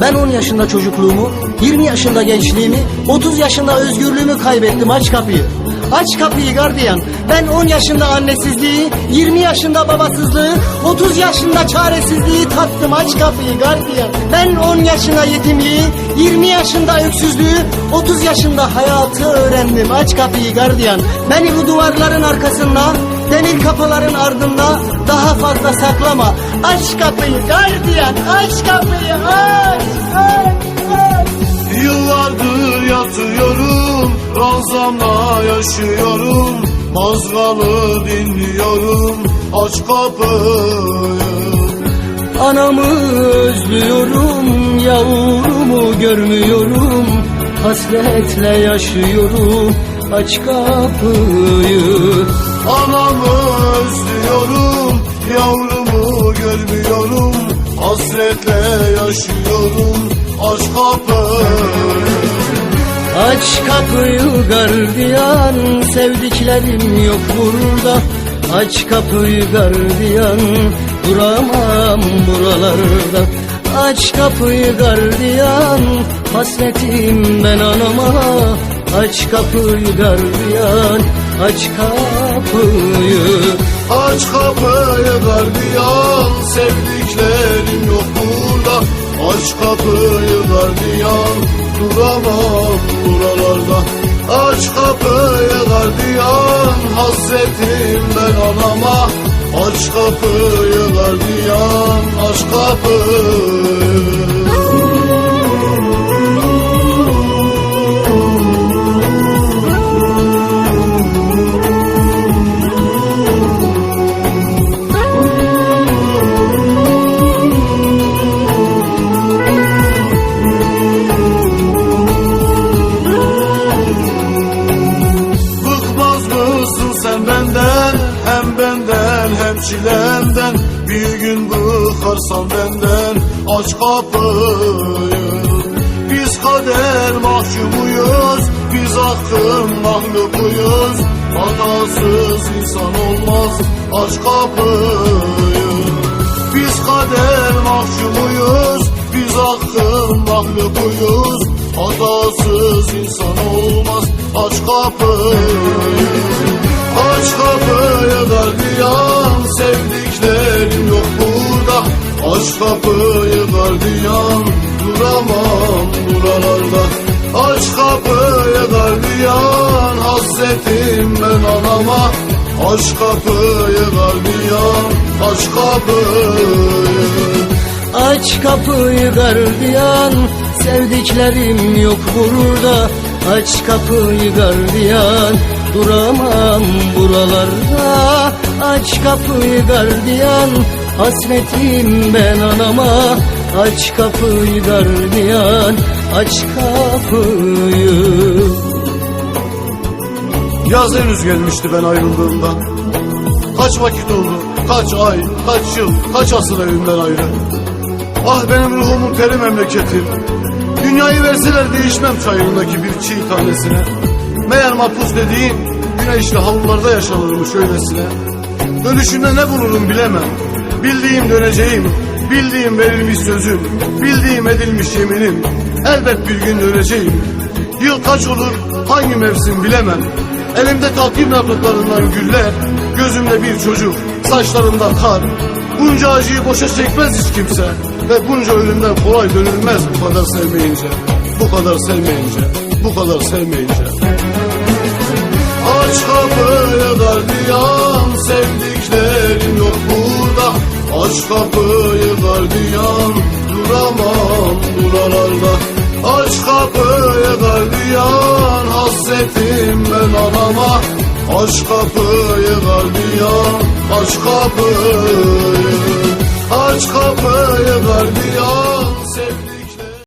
Ben 10 yaşında çocukluğumu, 20 yaşında gençliğimi, 30 yaşında özgürlüğümü kaybettim. Aç kapıyı. Aç kapıyı gardiyan. Ben 10 yaşında annesizliği, 20 yaşında babasızlığı, 30 yaşında çaresizliği tattım. Aç kapıyı gardiyan. Ben 10 yaşında yetimliği, 20 yaşında öksüzlüğü, 30 yaşında hayatı öğrendim. Aç kapıyı gardiyan. Beni bu duvarların arkasında, demir kapıların ardında daha fazla saklama. Aç kapıyı gardiyan. Aç kapıyı. Aç. Aç. Aç. Yıllardır yatıyorum Ranzamla yaşıyorum Mazgalı dinliyorum Aç kapıyı Anamı özlüyorum, yavrumu görmüyorum Hasretle yaşıyorum, aç kapıyı Anamı özlüyorum Yavrumu görmüyorum Hasretle yaşıyorum Aç kapıyı. Aç kapıyı gardiyan, sevdiklerim yok burada. Aç kapıyı gardiyan, duramam buralarda. Aç kapıyı gardiyan, hasretim ben anama. Aç kapıyı gardiyan, aç kapıyı. Aç kapıyı gardiyan Sevdiklerim yok burada. Aç kapıyı gardiyan Duramam buralarda. Aç kapıyı gardiyan Hasretim ben anama. Aç kapıyı gardiyan Aç kapıyı çilemden Bir gün bıkarsan benden Aç kapıyı. Biz kader mahkumuyuz Biz hakkın mahlukuyuz. Hatasız insan olmaz Aç kapıyı. Biz kader mahkumuyuz Biz hakkın mahlukuyuz. Hatasız insan olmaz Aç kapıyı Hasretim ben anama Aç kapıyı gardiyan Aç kapıyı. Aç kapıyı gardiyan Sevdiklerim yok burada. Aç kapıyı gardiyan Duramam buralarda. Aç kapıyı gardiyan Hasretim ben anama. Aç kapıyı gardiyan Aç kapıyı Yaz henüz gelmişti ben ayrıldığımda Kaç vakit oldu, kaç ay, kaç yıl, kaç asır evimden ayrı. Ah benim ruhumun teri memleketim Dünyayı verseler değişmem çayırındaki bir çiğ tanesine. Meğer mahpus dediğin güneşli havlularda yaşanırmış öylesine Dönüşünde ne bulurum bilemem. Bildiğim döneceğim, bildiğim verilmiş sözüm Bildiğim edilmiş yeminim. Elbet bir gün döneceğim. Yıl kaç olur, hangi mevsim bilemem Elimde takvim yapraklarından güller Gözümde bir çocuk, saçlarımda kar. Bunca acıyı boşa çekmez hiç kimse Ve bunca ölümden kolay dönülmez bu kadar sevmeyince. Bu kadar sevmeyince, bu kadar sevmeyince. Aç kapıyı gardiyan Sevdiklerim yok burada. Aç kapıyı gardiyan Duramam buralarda. Aç kapıyı gardiyan Hasretim ben anama Aç kapıyı gardiyan Aç kapıyı. Aç kapıyı gardiyan